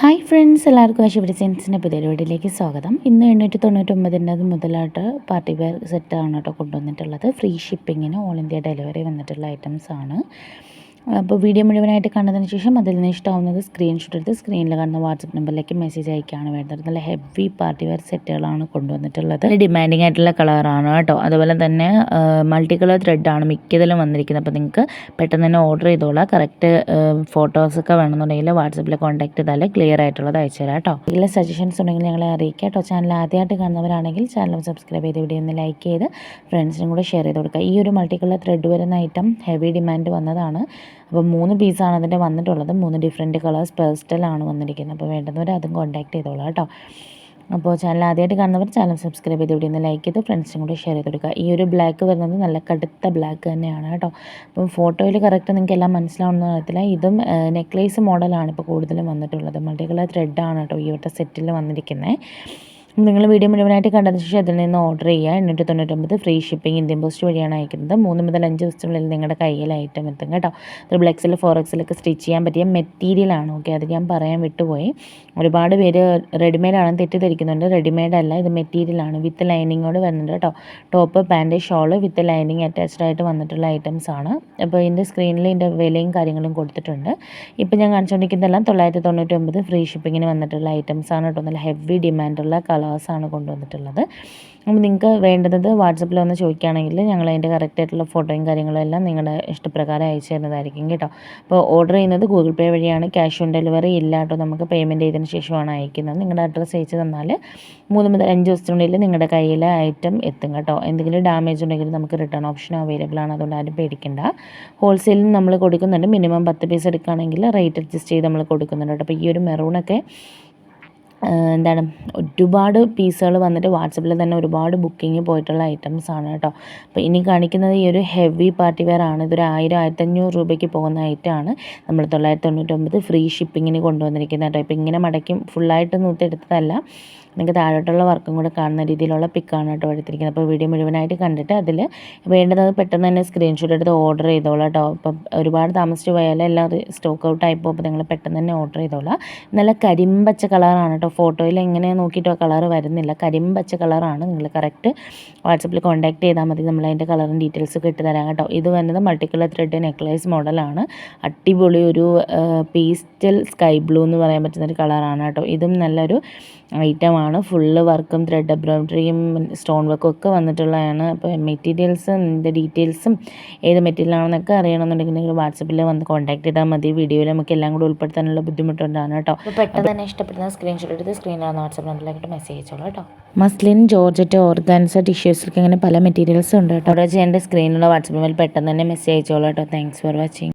Hi friends എല്ലാവർക്കും ആശുപത്രി സെൻസിന്റെ പുതിയ വീഡിയോയിലേക്ക് സ്വാഗതം. ഇന്ന് എണ്ണൂറ്റി തൊണ്ണൂറ്റൊമ്പതിന്റെ മുതലായിട്ട് പാർട്ടി വെയർ സെറ്റാണ് കേട്ടോ കൊണ്ടുവന്നിട്ടുള്ളത്. ഫ്രീ ഷിപ്പിങ്ങിന് ഓൾ ഇന്ത്യ ഡെലിവറി വന്നിട്ടുള്ള ഐറ്റംസ് ആണ്. അപ്പോൾ വീഡിയോ മുഴുവനായിട്ട് കണ്ടതിന് ശേഷം അതിൽ നിന്ന് ഇഷ്ടമാവുന്നത് സ്ക്രീൻഷോട്ട് എടുത്ത് സ്ക്രീനിൽ കാണുന്ന വാട്സപ്പ് നമ്പറിലേക്ക് മെസ്സേജ് അയക്കുകയാണ് വേണ്ടത്. നല്ല ഹെവി പാർട്ടി വെയർ സെറ്റുകളാണ് കൊണ്ടുവന്നിട്ടുള്ളത്. ഡിമാൻഡിങ് ആയിട്ടുള്ള കളറാണ് കേട്ടോ. അതുപോലെ തന്നെ മൾട്ടി കളർ ത്രെഡാണ് മിക്കതിലും വന്നിരിക്കുന്നത്. അപ്പോൾ നിങ്ങൾക്ക് പെട്ടെന്ന് തന്നെ ഓർഡർ ചെയ്തോളാം. കറക്റ്റ് ഫോട്ടോസൊക്കെ വേണമെന്നുണ്ടെങ്കിൽ വാട്സപ്പിൽ കോൺടാക്ട് ചെയ്താൽ ക്ലിയർ ആയിട്ടുള്ളത് അയച്ചു തരാം കേട്ടോ. ഇതിലെ സജഷൻസ് ഉണ്ടെങ്കിൽ ഞങ്ങളെ അറിയിക്കുക കേട്ടോ. ചാനൽ ആദ്യമായിട്ട് കാണുന്നവരാണെങ്കിൽ ചാനൽ സബ്സ്ക്രൈബ് ചെയ്ത് വീഡിയോ ഒന്ന് ലൈക്ക് ചെയ്ത് ഫ്രണ്ട്സിനും കൂടെ ഷെയർ ചെയ്ത് കൊടുക്കുക. ഈ ഒരു മൾട്ടി കളർ ത്രെഡ് വരുന്ന ഐറ്റം ഹെവി ഡിമാൻഡ് വന്നതാണ്. അപ്പോൾ മൂന്ന് പീസാണ് അതിന്റെ വന്നിട്ടുള്ളത്. മൂന്ന് ഡിഫറെന്റ് കളേഴ്സ് പേഴ്സ്റ്റലാണ് വന്നിരിക്കുന്നത്. അപ്പോൾ വേണ്ടുന്നവർ അതും കോൺടാക്ട് ചെയ്തോളാം കേട്ടോ. അപ്പോൾ ചാനൽ ആദ്യമായിട്ട് കാണുന്നവർ ചാനൽ സബ്സ്ക്രൈബ് ചെയ്ത് ഇവിടെ നിന്ന് ലൈക്ക് ചെയ്ത് ഫ്രണ്ട്സിനും കൂടി ഷെയർ ചെയ്ത് കൊടുക്കുക. ഈ ഒരു ബ്ലാക്ക് വരുന്നത് നല്ല കടുത്ത ബ്ലാക്ക് തന്നെയാണ് കേട്ടോ. അപ്പം ഫോട്ടോയിൽ കറക്റ്റ് നിങ്ങൾക്ക് എല്ലാം മനസ്സിലാവുന്ന അറിയത്തില്ല ഇതും നെക്ലേസ് മോഡലാണ് ഇപ്പോൾ കൂടുതലും വന്നിട്ടുള്ളത്. മൾട്ടി കളർ ത്രെഡാണ് കേട്ടോ ഈ വട്ട സെറ്റിൽ വന്നിരിക്കുന്നത്. നിങ്ങൾ വീഡിയോ മുഴുവനായിട്ട് കണ്ടതിന് ശേഷം അതിൽ നിന്ന് ഓർഡർ ചെയ്യുക. എണ്ണൂറ്റി തൊണ്ണൂറ്റൊമ്പത് ഫ്രീ ഷിപ്പിംഗ് ഇന്ത്യൻ പോസ്റ്റ് വഴിയാണ് അയക്കുന്നത്. മൂന്ന് മുതൽ അഞ്ച് ദിവസത്തിനുള്ളിൽ നിങ്ങളുടെ കയ്യിൽ ഐറ്റം എത്തും കേട്ടോ. ത്രിബിൾ എക്സിൽ ഫോർ എക്സിലൊക്കെ സ്റ്റിച്ച് ചെയ്യാൻ പറ്റിയ മെറ്റീരിയലാണ് ഓക്കെ അത് ഞാൻ പറയാൻ വിട്ടുപോയി. ഒരുപാട് പേര് റെഡിമെയ്ഡാണ് തെറ്റിദ്ധരിക്കുന്നുണ്ട്. റെഡിമെയ്ഡ് അല്ല ഇത് മെറ്റീരിയലാണ് വിത്ത് ലൈനിങ്ങോട് വരുന്നുണ്ട് കേട്ടോ. Top pant shawl with lining attached ആയിട്ട് വന്നിട്ടുള്ള ഐറ്റംസ് ആണ്. അപ്പോൾ ഇതിന്റെ സ്ക്രീനിൽ ഇതിന്റെ വിലയും കാര്യങ്ങളും കൊടുത്തിട്ടുണ്ട്. ഇപ്പോൾ ഞാൻ കാണിച്ചുകൊണ്ടിരിക്കുന്നതെല്ലാം തൊള്ളായിരത്തി തൊണ്ണൂറ്റി ഫ്രീ ഷിപ്പിങ്ങിന് വന്നിട്ടുള്ള ഐറ്റംസ് ആണ് കേട്ടോ. നല്ല ഹെവി ഡിമാൻഡുള്ള കളർ കളേഴ്സാണ് കൊണ്ടുവന്നിട്ടുള്ളത്. അപ്പോൾ നിങ്ങൾക്ക് വേണ്ടത് വാട്സപ്പിൽ ഒന്ന് ചോദിക്കുകയാണെങ്കിൽ ഞങ്ങൾ അതിന്റെ കറക്റ്റായിട്ടുള്ള ഫോട്ടോയും കാര്യങ്ങളും എല്ലാം നിങ്ങളുടെ ഇഷ്ടപ്രകാരം അയച്ചു തരുന്നതായിരിക്കും കേട്ടോ. അപ്പോൾ ഓർഡർ ചെയ്യുന്നത് ഗൂഗിൾ പേ വഴിയാണ്. ക്യാഷ് ഓൺ ഡെലിവറി ഇല്ല കേട്ടോ. നമുക്ക് പേയ്മെന്റ് ചെയ്തതിന് ശേഷമാണ് അയക്കുന്നത്. നിങ്ങളുടെ അഡ്രസ്സ് അയച്ചു തന്നാൽ മൂന്ന് മുതൽ അഞ്ച് ദിവസത്തിനുള്ളിൽ നിങ്ങളുടെ കയ്യിൽ ഐറ്റം എത്തും കേട്ടോ. എന്തെങ്കിലും ഡാമേജ് ഉണ്ടെങ്കിൽ നമുക്ക് റിട്ടേൺ ഓപ്ഷൻ അവൈലബിൾ ആണ്. അതുകൊണ്ട് ആരും പേടിക്കേണ്ട. ഹോൾസെയിലിൽ നമ്മൾ കൊടുക്കുന്നുണ്ട്. മിനിമം പത്ത് പീസ് എടുക്കുകയാണെങ്കിൽ റേറ്റ് അഡ്ജസ്റ്റ് ചെയ്ത് നമ്മൾ കൊടുക്കുന്നുണ്ട് കേട്ടോ. അപ്പോൾ ഈ ഒരു മെറൂണൊക്കെ എന്താണ് ഒരുപാട് പീസുകൾ വന്നിട്ട് വാട്സപ്പിൽ തന്നെ ഒരുപാട് ബുക്കിംഗ് പോയിട്ടുള്ള ഐറ്റംസ് ആണ് കേട്ടോ. അപ്പോൾ ഇനി കാണിക്കുന്നത് ഈ ഒരു ഹെവി പാർട്ടി വെയർ ആണ്. ഇതൊരു ആയിരം ആയിരത്തഞ്ഞൂറ് രൂപയ്ക്ക് പോകുന്ന ഐറ്റമാണ് നമ്മൾ തൊള്ളായിരത്തി തൊണ്ണൂറ്റൊമ്പത് ഫ്രീ ഷിപ്പിങ്ങിന് കൊണ്ടുവന്നിരിക്കുന്നത് കേട്ടോ. ഇപ്പോൾ ഇങ്ങനെ മടക്കി ഫുള്ളായിട്ട് നൂത്തെടുത്തതല്ല നിങ്ങൾക്ക് താഴോട്ടുള്ള വർക്കും കൂടെ കാണുന്ന രീതിയിലുള്ള പിക്കാണ് കേട്ടോ എടുത്തിരിക്കുന്നത്. അപ്പോൾ വീഡിയോ മുഴുവനായിട്ട് കണ്ടിട്ട് അതിൽ വേണ്ടത് പെട്ടെന്ന് തന്നെ സ്ക്രീൻഷോട്ട് എടുത്ത് ഓർഡർ ചെയ്തോളാം കേട്ടോ. അപ്പം ഒരുപാട് താമസിച്ച് പോയാൽ എല്ലാം സ്റ്റോക്ക് ഔട്ട് ആയി പോകുമ്പോൾ നിങ്ങൾ പെട്ടെന്ന് തന്നെ ഓർഡർ ചെയ്തോളാം. നല്ല കരിമ്പച്ച കളറാണ് കേട്ടോ. ഫോട്ടോയിൽ എങ്ങനെ നോക്കിയിട്ടോ കളർ വരുന്നില്ല. കരിമ്പച്ച കളറാണ് നിങ്ങൾ കറക്റ്റ് വാട്സപ്പിൽ കോൺടാക്ട് ചെയ്താൽ മതി. നമ്മൾ അതിന്റെ കളറും ഡീറ്റെയിൽസ് ഒക്കെ ഇട്ട് തരാം കേട്ടോ. ഇത് വരുന്നത് മൾട്ടി കളർ ത്രെഡ് നെക്ലേസ് മോഡലാണ് അടിപൊളി ഒരു പീസ്റ്റൽ സ്കൈ ബ്ലൂ എന്ന് പറയാൻ പറ്റുന്ന ഒരു കളറാണ് കേട്ടോ. ഇതും നല്ലൊരു ഐറ്റമാണ്. ഫുള്ള് വർക്കും ത്രെഡ് എംബ്രോയിഡറിയും സ്റ്റോൺ വർക്കും ഒക്കെ വന്നിട്ടുള്ളതാണ്. അപ്പോൾ മെറ്റീരിയൽസും ഇതിന്റെ ഡീറ്റെയിൽസും ഏത് മെറ്റീരിയലാണെന്നൊക്കെ അറിയണമെന്നുണ്ടെങ്കിൽ നിങ്ങൾ വാട്സപ്പിൽ വന്ന് കോൺടാക്ട് ചെയ്താൽ മതി. വീഡിയോയിൽ നമുക്ക് എല്ലാം കൂടി ഉൾപ്പെടുത്താനുള്ള ബുദ്ധിമുട്ടുണ്ടാണ് കേട്ടോ. അപ്പോൾ പെട്ടെന്ന് തന്നെ ഇഷ്ടപ്പെടുന്ന സ്ക്രീൻഷോട്ട് എടുത്ത് സ്ക്രീനിലാണ് വാട്സപ്പ് നമ്പറിലേക്ക് മെസ്സേജ് അയച്ചോളൂ കേട്ടോ. മസ്ലിൻ ജോർജറ്റ് ഓർഗാൻസ ടിഷ്യൂസിലൊക്കെ അങ്ങനെ പല മെറ്റീരിയൽസും ഉണ്ട് കേട്ടോ. അവിടെ ചെയ്യേണ്ട സ്ക്രീനിലുള്ള വാട്സപ്പ് നമ്പറിൽ പെട്ടെന്ന് തന്നെ മെസ്സേജ് അയച്ചോളൂ കേട്ടോ. Thanks for watching